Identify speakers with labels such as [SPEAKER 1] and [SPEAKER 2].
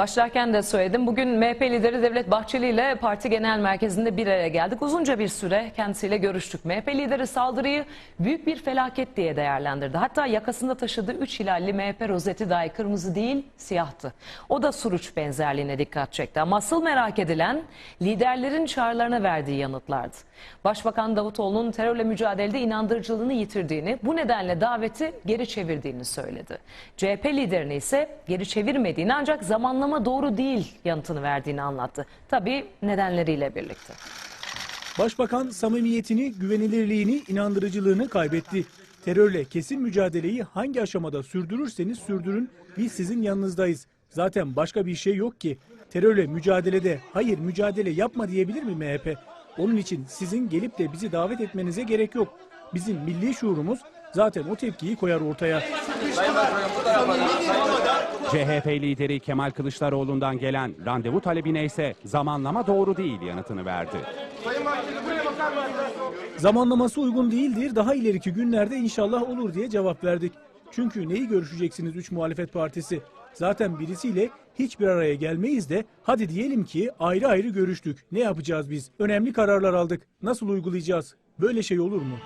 [SPEAKER 1] Başlarken de söyledim. Bugün MHP lideri Devlet Bahçeli ile parti genel merkezinde bir araya geldik. Uzunca bir süre kendisiyle görüştük. MHP lideri saldırıyı büyük bir felaket diye değerlendirdi. Hatta yakasında taşıdığı 3 hilalli MHP rozeti dahi kırmızı değil siyahtı. O da Suruç benzerliğine dikkat çekti. Ama asıl merak edilen liderlerin çağrılarına verdiği yanıtlardı. Başbakan Davutoğlu'nun terörle mücadelede inandırıcılığını yitirdiğini, bu nedenle daveti geri çevirdiğini söyledi. CHP liderini ise geri çevirmediğini ancak zamanlama doğru değil yanıtını verdiğini anlattı. Tabii nedenleriyle birlikte.
[SPEAKER 2] Başbakan samimiyetini, güvenilirliğini, inandırıcılığını kaybetti. Terörle kesin mücadeleyi hangi aşamada sürdürürseniz sürdürün biz sizin yanınızdayız. Zaten başka bir şey yok ki. Terörle mücadelede hayır mücadele yapma diyebilir mi MHP? Onun için sizin gelip de bizi davet etmenize gerek yok. Bizim milli şuurumuz zaten o tepkiyi koyar ortaya.
[SPEAKER 3] CHP lideri Kemal Kılıçdaroğlu'ndan gelen randevu talebine ise zamanlama doğru değil yanıtını verdi.
[SPEAKER 2] Zamanlaması uygun değildir. Daha ileriki günlerde inşallah olur diye cevap verdik. Çünkü neyi görüşeceksiniz 3 muhalefet partisi? Zaten birisiyle hiçbir araya gelmeyiz de hadi diyelim ki ayrı ayrı görüştük. Ne yapacağız biz? Önemli kararlar aldık. Nasıl uygulayacağız? Böyle şey olur mu?